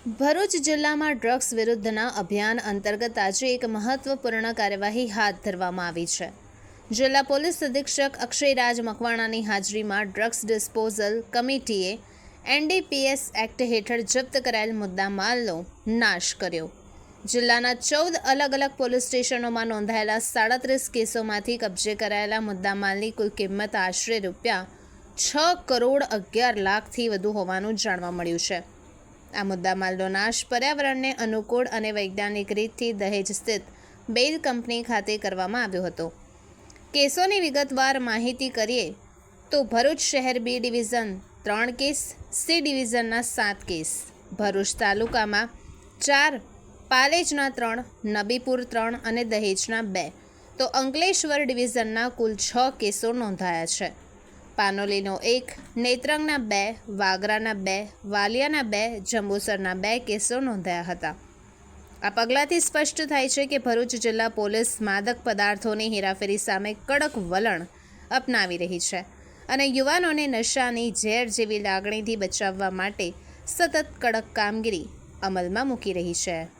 ભરૂચ જિલ્લામાં ડ્રગ્સ વિરુદ્ધના અભિયાન અંતર્ગત આજે એક મહત્વપૂર્ણ કાર્યવાહી હાથ ધરવામાં આવી છે. જિલ્લા પોલીસ અધિક્ષક અક્ષયરાજ મકવાણાની હાજરીમાં ડ્રગ્સ ડિસ્પોઝલ કમિટીએ એનડીપીએસ એક્ટ હેઠળ જપ્ત કરાયેલ મુદ્દામાલનો નાશ કર્યો. જિલ્લાના ચૌદ અલગ અલગ પોલીસ સ્ટેશનોમાં નોંધાયેલા સાડત્રીસ કેસોમાંથી કબજે કરાયેલા મુદ્દામાલની કુલ કિંમત આશરે રૂપિયા છ કરોડ અગિયાર લાખથી વધુ હોવાનું જાણવા મળ્યું છે. આ મુદ્દામાલનો નાશ પર્યાવરણને અનુકૂળ અને વૈજ્ઞાનિક રીતથી દહેજ સ્થિત બેલ કંપની ખાતે કરવામાં આવ્યો હતો. કેસોની વિગતવાર માહિતી કરીએ તો ભરૂચ શહેર બી ડિવિઝન ત્રણ કેસ, સી ડિવિઝનના સાત કેસ. ભરૂચ તાલુકામાં ચાર, પાલેજના ત્રણ, નબીપુર ત્રણ અને દહેજના બે. તો અંકલેશ્વર ડિવિઝનના કુલ છ કેસો નોંધાયા છે. પાનોલીનો એક, નેત્રંગના બે, વાગરાના બે, વાલિયાના બે, જંબુસરના બે કેસો નોંધાયા હતા. આ પગલાંથી સ્પષ્ટ થાય છે કે ભરૂચ જિલ્લા પોલીસ માદક પદાર્થોની હેરાફેરી સામે કડક વલણ અપનાવી રહી છે અને યુવાનોને નશાની ઝેર જેવી લાગણીથી બચાવવા માટે સતત કડક કામગીરી અમલમાં મૂકી રહી છે.